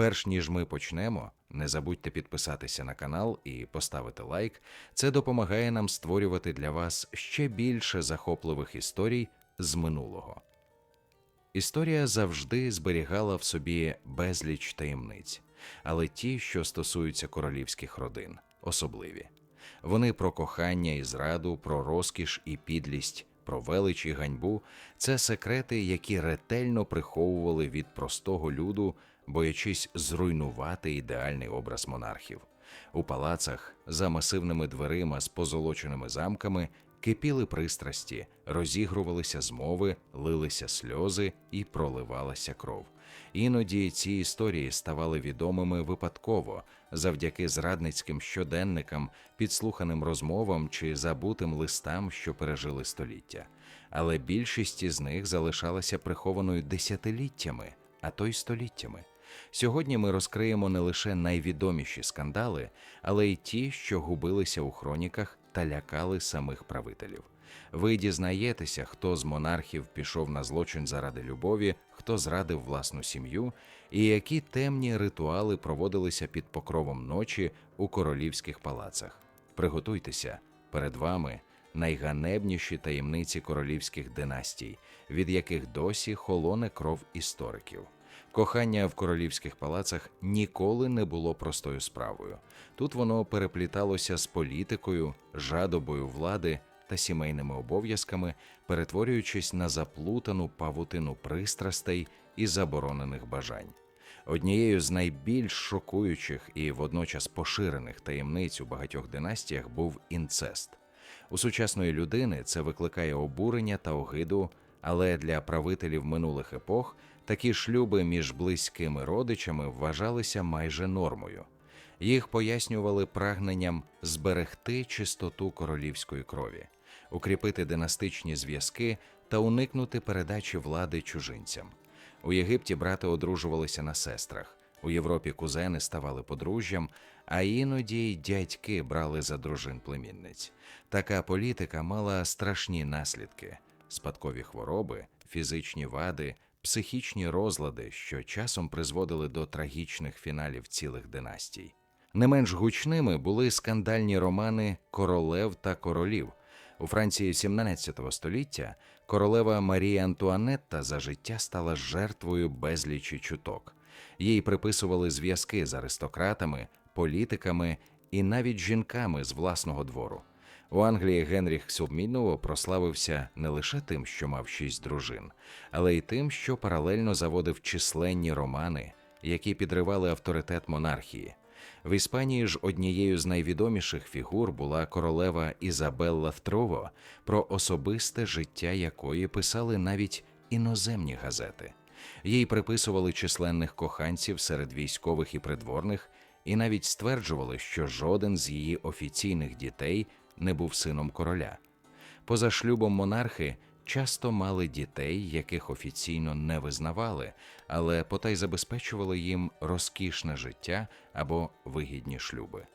Перш ніж ми почнемо, не забудьте підписатися на канал і поставити лайк. Це допомагає нам створювати для вас ще більше захопливих історій з минулого. Історія завжди зберігала в собі безліч таємниць, але ті, що стосуються королівських родин, особливі. Вони про кохання і зраду, про розкіш і підлість, про велич і ганьбу це секрети, які ретельно приховували від простого люду, боячись зруйнувати ідеальний образ монархів. У палацах за масивними дверима з позолоченими замками кипіли пристрасті, розігрувалися змови, лилися сльози і проливалася кров. Іноді ці історії ставали відомими випадково завдяки зрадницьким щоденникам, підслуханим розмовам чи забутим листам, що пережили століття. Але більшість із них залишалася прихованою десятиліттями, а то й століттями. Сьогодні ми розкриємо не лише найвідоміші скандали, але й ті, що губилися у хроніках та лякали самих правителів. Ви дізнаєтеся, хто з монархів пішов на злочин заради любові, хто зрадив власну сім'ю, і які темні ритуали проводилися під покровом ночі у королівських палацах. Приготуйтеся перед вами найганебніші таємниці королівських династій, від яких досі холоне кров істориків. Кохання в королівських палацах ніколи не було простою справою. Тут воно перепліталося з політикою, жадобою влади та сімейними обов'язками, перетворюючись на заплутану павутину пристрастей і заборонених бажань. Однією з найбільш шокуючих і водночас поширених таємниць у багатьох династіях був інцест. У сучасної людини це викликає обурення та огиду, але для правителів минулих епох такі шлюби між близькими родичами вважалися майже нормою. Їх пояснювали прагненням зберегти чистоту королівської крові, укріпити династичні зв'язки та уникнути передачі влади чужинцям. У Єгипті брати одружувалися на сестрах, у Європі кузени ставали подружжям, а іноді й дядьки брали за дружин племінниць. Така політика мала страшні наслідки: спадкові хвороби, фізичні вади, психічні розлади, що часом призводили до трагічних фіналів цілих династій. Не менш гучними були скандальні романи королев та королів. У Франції 17 століття королева Марія Антуанетта за життя стала жертвою безлічі чуток. Їй приписували зв'язки з аристократами, політиками і навіть жінками з власного двору. У Англії Генріх Субміново прославився не лише тим, що мав шість дружин, але й тим, що паралельно заводив численні романи, які підривали авторитет монархії. В Іспанії ж однією з найвідоміших фігур була королева Ізабелла Втрово, про особисте життя якої писали навіть іноземні газети. Їй приписували численних коханців серед військових і придворних, і навіть стверджували, що жоден з її офіційних дітей не був сином короля. Поза шлюбом монархи часто мали дітей, яких офіційно не визнавали, але потай забезпечували їм розкішне життя або вигідні шлюби.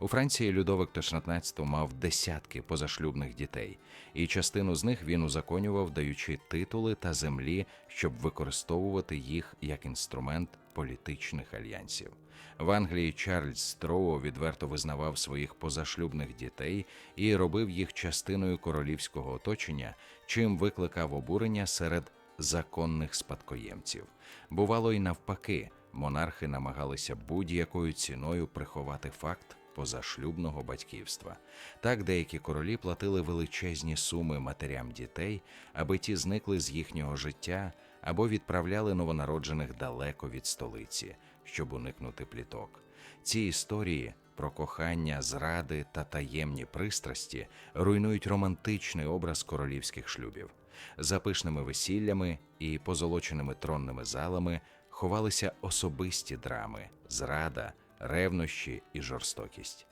У Франції Людовик XVI мав десятки позашлюбних дітей, і частину з них він узаконював, даючи титули та землі, щоб використовувати їх як інструмент політичних альянсів. В Англії Чарльз Строу відверто визнавав своїх позашлюбних дітей і робив їх частиною королівського оточення, чим викликав обурення серед законних спадкоємців. Бувало й навпаки, монархи намагалися будь-якою ціною приховати факт позашлюбного батьківства. Так деякі королі платили величезні суми матерям дітей, аби ті зникли з їхнього життя або відправляли новонароджених далеко від столиці, щоб уникнути пліток. Ці історії про кохання, зради та таємні пристрасті руйнують романтичний образ королівських шлюбів. За пишними весіллями і позолоченими тронними залами ховалися особисті драми, зрада, ревнощі і жорстокість.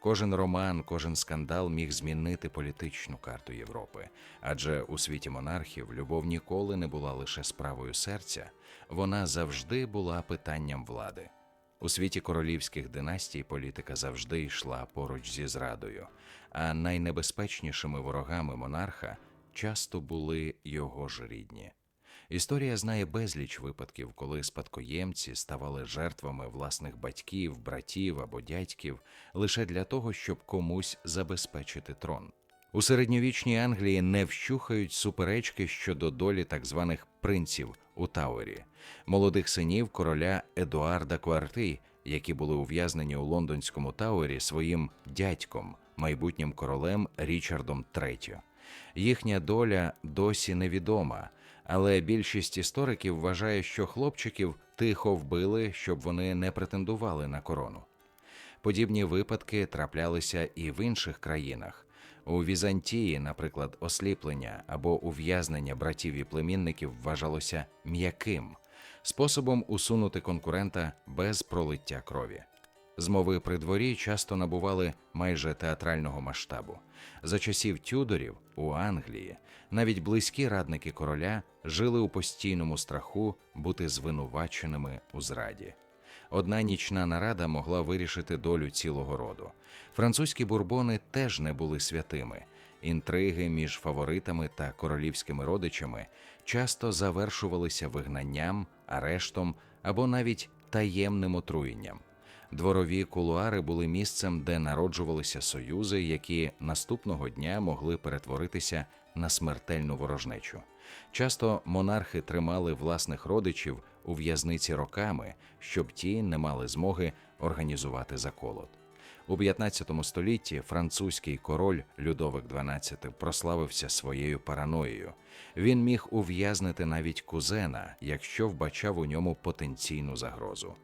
Кожен роман, кожен скандал міг змінити політичну карту Європи, адже у світі монархів любов ніколи не була лише справою серця, вона завжди була питанням влади. У світі королівських династій політика завжди йшла поруч зі зрадою, а найнебезпечнішими ворогами монарха часто були його ж рідні. Історія знає безліч випадків, коли спадкоємці ставали жертвами власних батьків, братів або дядьків лише для того, щоб комусь забезпечити трон. У середньовічній Англії не вщухають суперечки щодо долі так званих принців у Тауері, молодих синів короля Едуарда Кварти, які були ув'язнені у лондонському Тауері своїм дядьком, майбутнім королем Річардом III. Їхня доля досі невідома, але більшість істориків вважає, що хлопчиків тихо вбили, щоб вони не претендували на корону. Подібні випадки траплялися і в інших країнах. У Візантії, наприклад, осліплення або ув'язнення братів і племінників вважалося м'яким способом усунути конкурента без пролиття крові. Змови при дворі часто набували майже театрального масштабу. За часів Тюдорів у Англії навіть близькі радники короля жили у постійному страху бути звинуваченими у зраді. Одна нічна нарада могла вирішити долю цілого роду. Французькі бурбони теж не були святими. Інтриги між фаворитами та королівськими родичами часто завершувалися вигнанням, арештом або навіть таємним отруєнням. Дворові кулуари були місцем, де народжувалися союзи, які наступного дня могли перетворитися на смертельну ворожнечу. Часто монархи тримали власних родичів у в'язниці роками, щоб ті не мали змоги організувати заколот. У 15 столітті французький король Людовик XII прославився своєю параноєю. Він міг ув'язнити навіть кузена, якщо вбачав у ньому потенційну загрозу.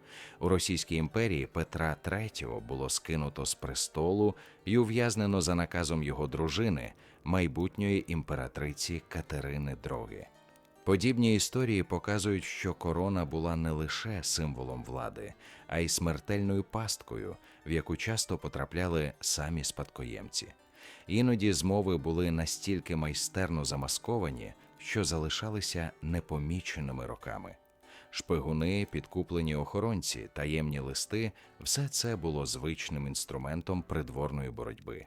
У Російській імперії Петра III було скинуто з престолу і ув'язнено за наказом його дружини, майбутньої імператриці Катерини II. Подібні історії показують, що корона була не лише символом влади, а й смертельною пасткою, в яку часто потрапляли самі спадкоємці. Іноді змови були настільки майстерно замасковані, що залишалися непоміченими роками. Шпигуни, підкуплені охоронці, таємні листи все це було звичним інструментом придворної боротьби.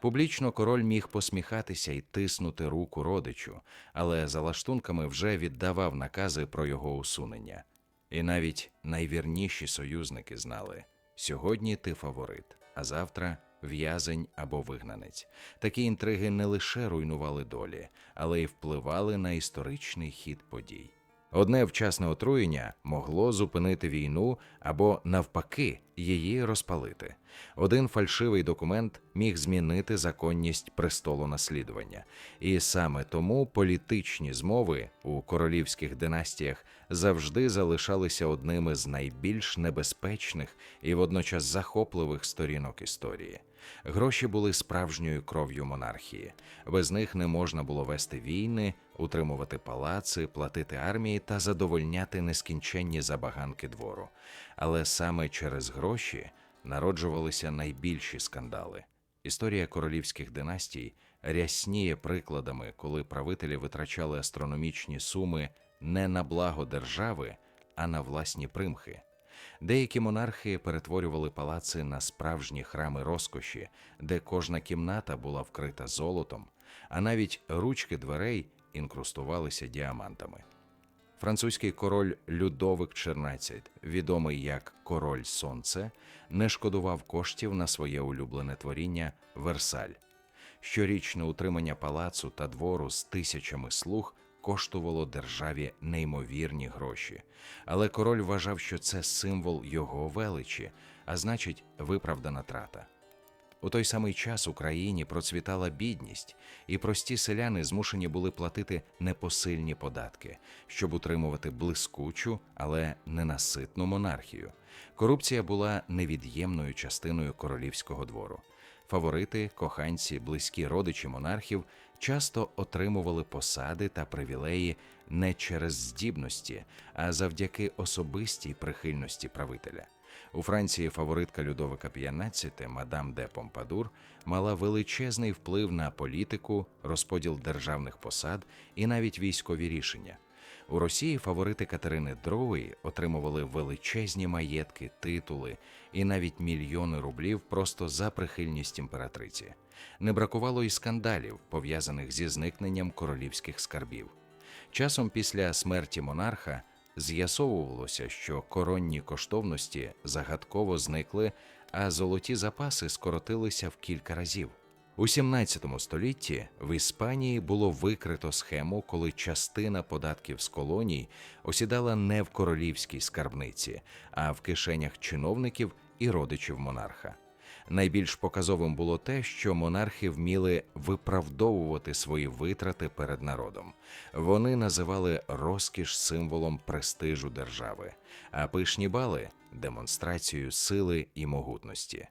Публічно король міг посміхатися і тиснути руку родичу, але за лаштунками вже віддавав накази про його усунення. І навіть найвірніші союзники знали сьогодні ти фаворит, а завтра в'язень або вигнанець. Такі інтриги не лише руйнували долі, але й впливали на історичний хід подій. Одне вчасне отруєння могло зупинити війну або, навпаки, її розпалити. Один фальшивий документ міг змінити законність престолу наслідування, і саме тому політичні змови у королівських династіях завжди залишалися одними з найбільш небезпечних і водночас захопливих сторінок історії. Гроші були справжньою кров'ю монархії. Без них не можна було вести війни, утримувати палаци, платити армії та задовольняти нескінченні забаганки двору. Але саме через гроші народжувалися найбільші скандали. Історія королівських династій рясніє прикладами, коли правителі витрачали астрономічні суми не на благо держави, а на власні примхи. Деякі монархи перетворювали палаци на справжні храми розкоші, де кожна кімната була вкрита золотом, а навіть ручки дверей інкрустувалися діамантами. Французький король Людовик XIV, відомий як Король Сонце, не шкодував коштів на своє улюблене творіння Версаль. Щорічне утримання палацу та двору з тисячами слуг коштувало державі неймовірні гроші, але король вважав, що це символ його величі, а значить, виправдана трата. У той самий час Україні процвітала бідність, і прості селяни змушені були платити непосильні податки, щоб утримувати блискучу, але ненаситну монархію. Корупція була невід'ємною частиною королівського двору. Фаворити, коханці, близькі родичі монархів часто отримували посади та привілеї не через здібності, а завдяки особистій прихильності правителя. У Франції фаворитка Людовика XV, мадам де Помпадур, мала величезний вплив на політику, розподіл державних посад і навіть військові рішення. У Росії фаворити Катерини II отримували величезні маєтки, титули і навіть мільйони рублів просто за прихильність імператриці. Не бракувало і скандалів, пов'язаних зі зникненням королівських скарбів. Часом після смерті монарха з'ясовувалося, що коронні коштовності загадково зникли, а золоті запаси скоротилися в кілька разів. У 17 столітті в Іспанії було викрито схему, коли частина податків з колоній осідала не в королівській скарбниці, а в кишенях чиновників і родичів монарха. Найбільш показовим було те, що монархи вміли виправдовувати свої витрати перед народом. Вони називали розкіш символом престижу держави, а пишні бали демонстрацією сили і могутності.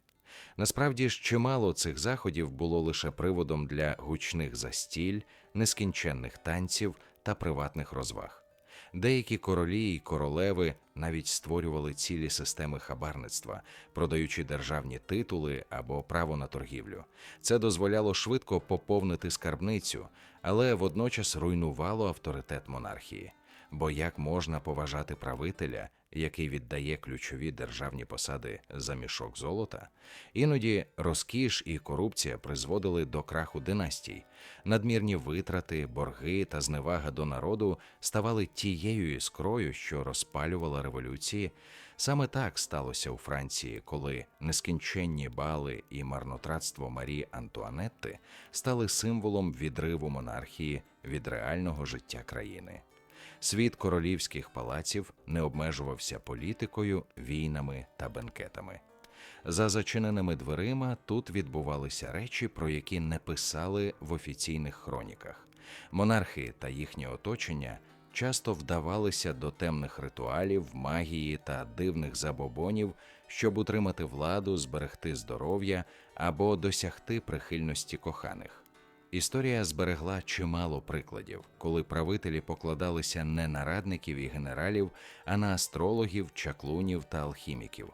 Насправді ж чимало цих заходів було лише приводом для гучних застіль, нескінченних танців та приватних розваг. Деякі королі і королеви навіть створювали цілі системи хабарництва, продаючи державні титули або право на торгівлю. Це дозволяло швидко поповнити скарбницю, але водночас руйнувало авторитет монархії. Бо як можна поважати правителя, який віддає ключові державні посади за мішок золота? Іноді розкіш і корупція призводили до краху династій. Надмірні витрати, борги та зневага до народу ставали тією іскрою, що розпалювала революції. Саме так сталося у Франції, коли нескінченні бали і марнотратство Марії Антуанетти стали символом відриву монархії від реального життя країни. Світ королівських палаців не обмежувався політикою, війнами та бенкетами. За зачиненими дверима тут відбувалися речі, про які не писали в офіційних хроніках. Монархи та їхнє оточення часто вдавалися до темних ритуалів, магії та дивних забобонів, щоб утримати владу, зберегти здоров'я або досягти прихильності коханих. Історія зберегла чимало прикладів, коли правителі покладалися не на радників і генералів, а на астрологів, чаклунів та алхіміків.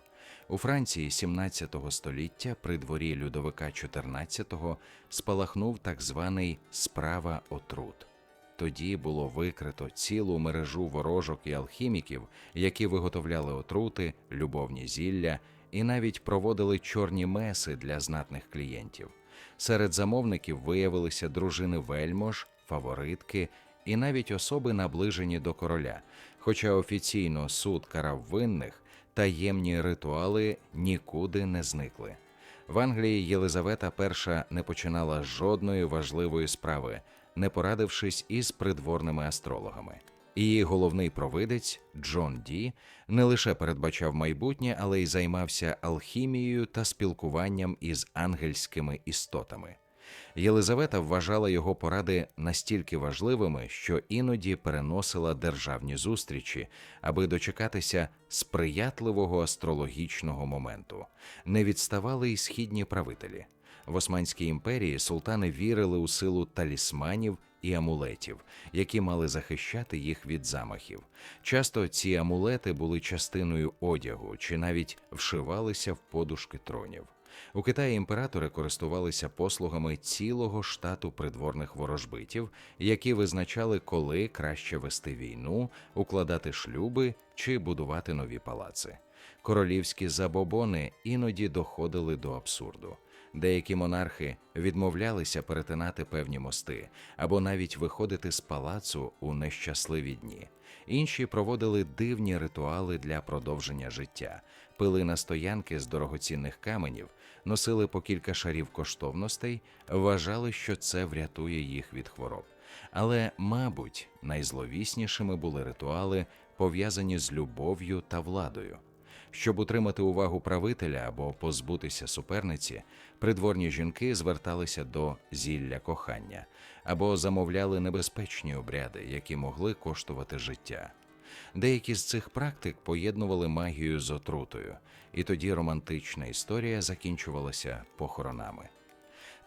У Франції 17 століття при дворі Людовика XIV спалахнув так званий справа отрут. Тоді було викрито цілу мережу ворожок і алхіміків, які виготовляли отрути, любовні зілля і навіть проводили чорні меси для знатних клієнтів. Серед замовників виявилися дружини вельмож, фаворитки і навіть особи, наближені до короля. Хоча офіційно суд карав винних, таємні ритуали нікуди не зникли. В Англії Єлизавета І не починала жодної важливої справи, не порадившись із придворними астрологами. Її головний провидець Джон Ді не лише передбачав майбутнє, але й займався алхімією та спілкуванням із ангельськими істотами. Єлизавета вважала його поради настільки важливими, що іноді переносила державні зустрічі, аби дочекатися сприятливого астрологічного моменту. Не відставали й східні правителі. В Османській імперії султани вірили у силу талісманів і амулетів, які мали захищати їх від замахів. Часто ці амулети були частиною одягу чи навіть вшивалися в подушки тронів. У Китаї імператори користувалися послугами цілого штату придворних ворожбитів, які визначали, коли краще вести війну, укладати шлюби чи будувати нові палаци. Королівські забобони іноді доходили до абсурду. Деякі монархи відмовлялися перетинати певні мости або навіть виходити з палацу у нещасливі дні. Інші проводили дивні ритуали для продовження життя, пили на стоянки з дорогоцінних каменів, носили по кілька шарів коштовностей, вважали, що це врятує їх від хвороб. Але, мабуть, найзловіснішими були ритуали, пов'язані з любов'ю та владою. Щоб утримати увагу правителя або позбутися суперниці, придворні жінки зверталися до зілля кохання або замовляли небезпечні обряди, які могли коштувати життя. Деякі з цих практик поєднували магію з отрутою, і тоді романтична історія закінчувалася похоронами.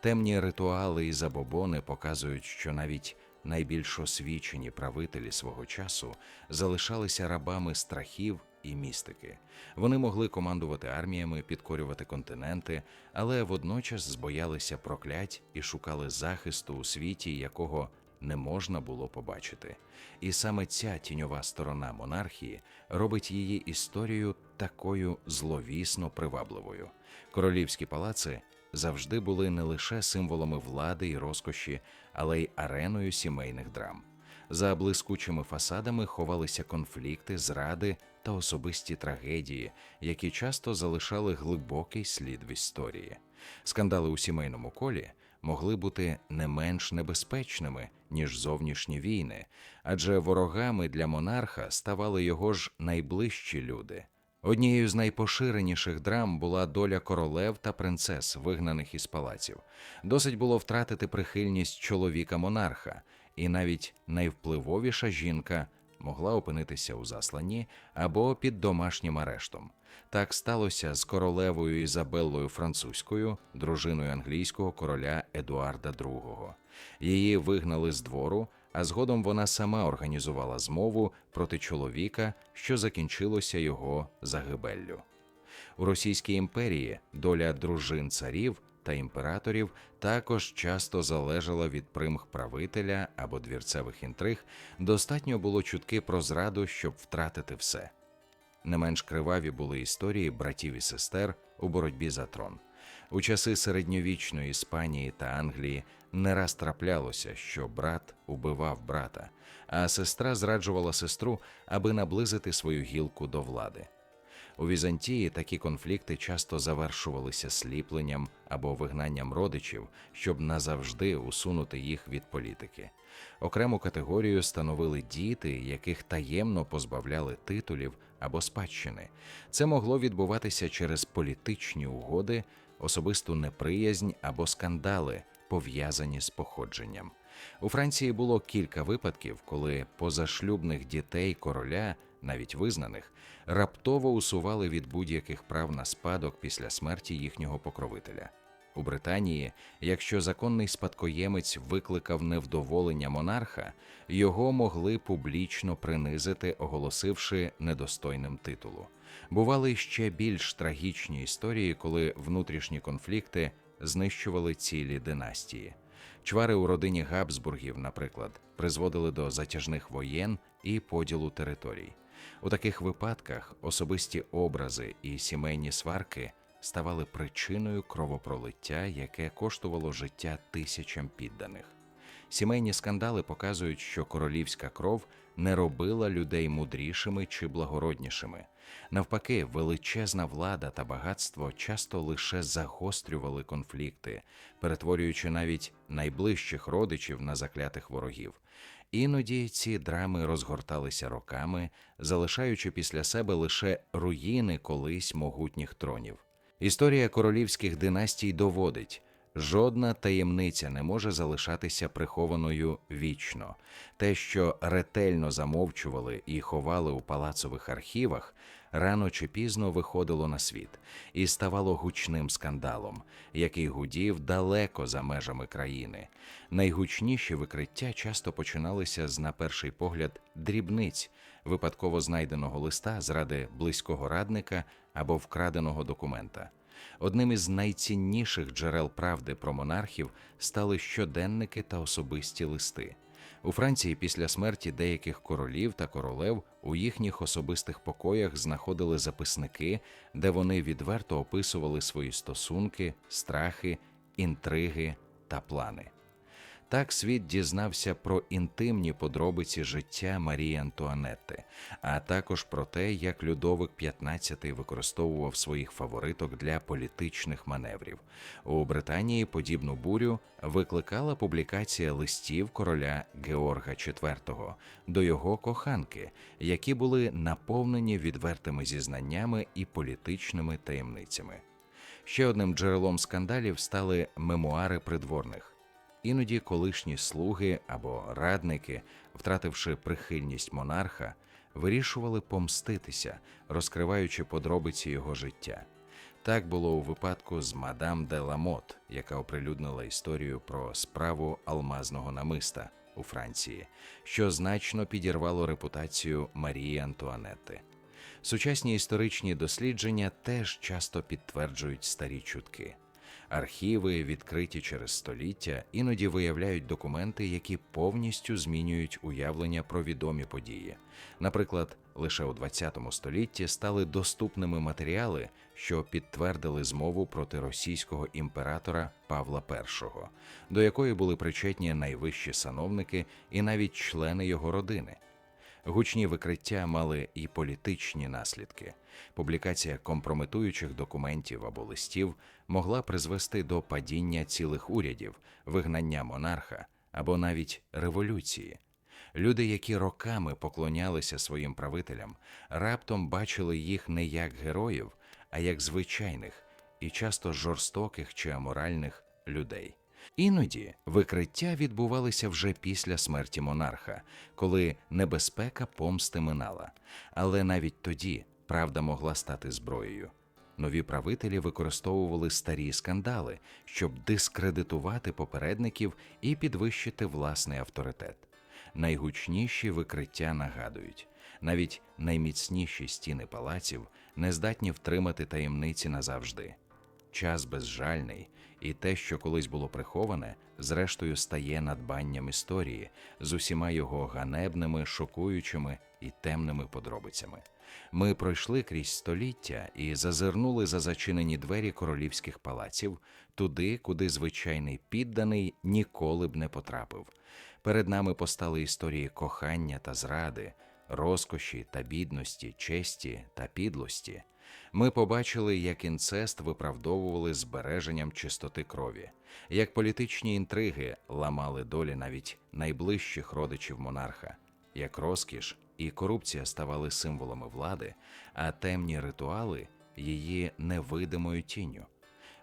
Темні ритуали і забобони показують, що навіть найбільш освічені правителі свого часу залишалися рабами страхів і містики. Вони могли командувати арміями, підкорювати континенти, але водночас збоялися проклять і шукали захисту у світі, якого не можна було побачити. І саме ця тіньова сторона монархії робить її історію такою зловісно привабливою. Королівські палаци завжди були не лише символами влади і розкоші, але й ареною сімейних драм. За блискучими фасадами ховалися конфлікти, зради та особисті трагедії, які часто залишали глибокий слід в історії. Скандали у сімейному колі могли бути не менш небезпечними, ніж зовнішні війни, адже ворогами для монарха ставали його ж найближчі люди. Однією з найпоширеніших драм була доля королев та принцес, вигнаних із палаців. Досить було втратити прихильність чоловіка монарха, і навіть найвпливовіша жінка могла опинитися у засланні або під домашнім арештом. Так сталося з королевою Ізабеллою Французькою, дружиною англійського короля Едуарда II. Її вигнали з двору, а згодом вона сама організувала змову проти чоловіка, що закінчилося його загибеллю. У Російській імперії доля дружин царів та імператорів також часто залежала від примх правителя або двірцевих інтриг. Достатньо було чутки про зраду, щоб втратити все. Не менш криваві були історії братів і сестер у боротьбі за трон. У часи середньовічної Іспанії та Англії не раз траплялося, що брат убивав брата, а сестра зраджувала сестру, аби наблизити свою гілку до влади. У Візантії такі конфлікти часто завершувалися сліпленням або вигнанням родичів, щоб назавжди усунути їх від політики. Окрему категорію становили діти, яких таємно позбавляли титулів або спадщини. Це могло відбуватися через політичні угоди, особисту неприязнь або скандали, пов'язані з походженням. У Франції було кілька випадків, коли позашлюбних дітей короля, навіть визнаних, раптово усували від будь-яких прав на спадок після смерті їхнього покровителя. У Британії, якщо законний спадкоємець викликав невдоволення монарха, його могли публічно принизити, оголосивши недостойним титулу. Бували ще більш трагічні історії, коли внутрішні конфлікти знищували цілі династії. Чвари у родині Габсбургів, наприклад, призводили до затяжних воєн і поділу територій. У таких випадках особисті образи і сімейні сварки ставали причиною кровопролиття, яке коштувало життя тисячам підданих. Сімейні скандали показують, що королівська кров не робила людей мудрішими чи благороднішими. Навпаки, величезна влада та багатство часто лише загострювали конфлікти, перетворюючи навіть найближчих родичів на заклятих ворогів. Іноді ці драми розгорталися роками, залишаючи після себе лише руїни колись могутніх тронів. Історія королівських династій доводить, жодна таємниця не може залишатися прихованою вічно. Те, що ретельно замовчували і ховали у палацових архівах, рано чи пізно виходило на світ і ставало гучним скандалом, який гудів далеко за межами країни. Найгучніші викриття часто починалися з, на перший погляд, дрібниць, випадково знайденого листа зради близького радника або вкраденого документа. Одним із найцінніших джерел правди про монархів стали щоденники та особисті листи. У Франції після смерті деяких королів та королев у їхніх особистих покоях знаходили записники, де вони відверто описували свої стосунки, страхи, інтриги та плани. Так світ дізнався про інтимні подробиці життя Марії Антуанетти, а також про те, як Людовик XV використовував своїх фавориток для політичних маневрів. У Британії подібну бурю викликала публікація листів короля Георга IV до його коханки, які були наповнені відвертими зізнаннями і політичними таємницями. Ще одним джерелом скандалів стали мемуари придворних. Іноді колишні слуги або радники, втративши прихильність монарха, вирішували помститися, розкриваючи подробиці його життя. Так було у випадку з мадам де Ламот, яка оприлюднила історію про справу алмазного намиста у Франції, що значно підірвало репутацію Марії Антуанетти. Сучасні історичні дослідження теж часто підтверджують старі чутки. Архіви, відкриті через століття, іноді виявляють документи, які повністю змінюють уявлення про відомі події. Наприклад, лише у ХХ столітті стали доступними матеріали, що підтвердили змову проти російського імператора Павла І, до якої були причетні найвищі сановники і навіть члени його родини. Гучні викриття мали і політичні наслідки. Публікація компрометуючих документів або листів могла призвести до падіння цілих урядів, вигнання монарха або навіть революції. Люди, які роками поклонялися своїм правителям, раптом бачили їх не як героїв, а як звичайних і часто жорстоких чи аморальних людей. Іноді викриття відбувалися вже після смерті монарха, коли небезпека помсти минала. Але навіть тоді правда могла стати зброєю. Нові правителі використовували старі скандали, щоб дискредитувати попередників і підвищити власний авторитет. Найгучніші викриття нагадують, навіть найміцніші стіни палаців не здатні втримати таємниці назавжди. Час безжальний, і те, що колись було приховане, зрештою стає надбанням історії з усіма його ганебними, шокуючими і темними подробицями. Ми пройшли крізь століття і зазирнули за зачинені двері королівських палаців туди, куди звичайний підданий ніколи б не потрапив. Перед нами постали історії кохання та зради, розкоші та бідності, честі та підлості. Ми побачили, як інцест виправдовували збереженням чистоти крові, як політичні інтриги ламали долі навіть найближчих родичів монарха, як розкіш і корупція ставали символами влади, а темні ритуали її невидимою тінню.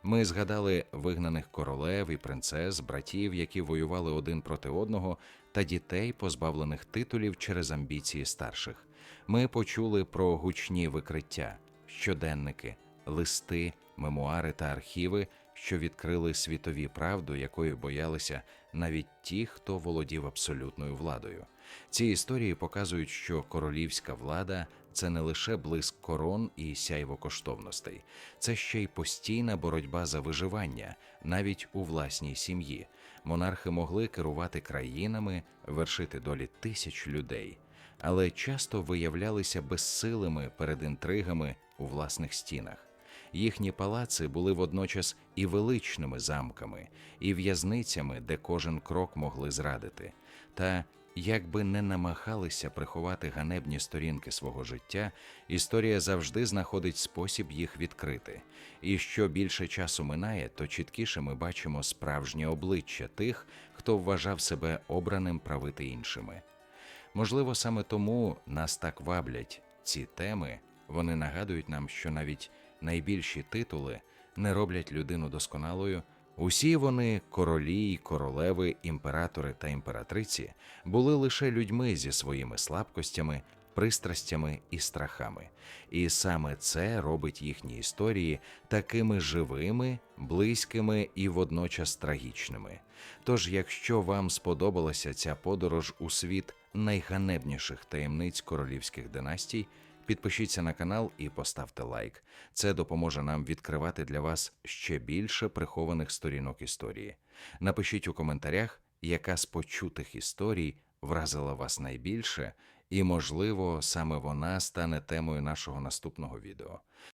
Ми згадали вигнаних королев і принцес, братів, які воювали один проти одного, та дітей, позбавлених титулів через амбіції старших. Ми почули про гучні викриття, щоденники, листи, мемуари та архіви, що відкрили світові правду, якої боялися навіть ті, хто володів абсолютною владою. Ці історії показують, що королівська влада це не лише блиск корон і сяйво коштовностей, це ще й постійна боротьба за виживання, навіть у власній сім'ї. Монархи могли керувати країнами, вершити долі тисяч людей, але часто виявлялися безсилими перед інтригами у власних стінах. Їхні палаци були водночас і величними замками, і в'язницями, де кожен крок могли зрадити. Та як би не намагалися приховати ганебні сторінки свого життя, історія завжди знаходить спосіб їх відкрити. І що більше часу минає, то чіткіше ми бачимо справжнє обличчя тих, хто вважав себе обраним правити іншими. Можливо, саме тому нас так ваблять ці теми, вони нагадують нам, що навіть найбільші титули не роблять людину досконалою. Усі вони, королі, й королеви, імператори та імператриці, були лише людьми зі своїми слабкостями, пристрастями і страхами, і саме це робить їхні історії такими живими, близькими і водночас трагічними. Тож, якщо вам сподобалася ця подорож у світ найганебніших таємниць королівських династій, Підпишіться на канал і поставте лайк. Це допоможе нам відкривати для вас ще більше прихованих сторінок історії. Напишіть у коментарях, яка з почутих історій вразила вас найбільше, і, можливо, саме вона стане темою нашого наступного відео.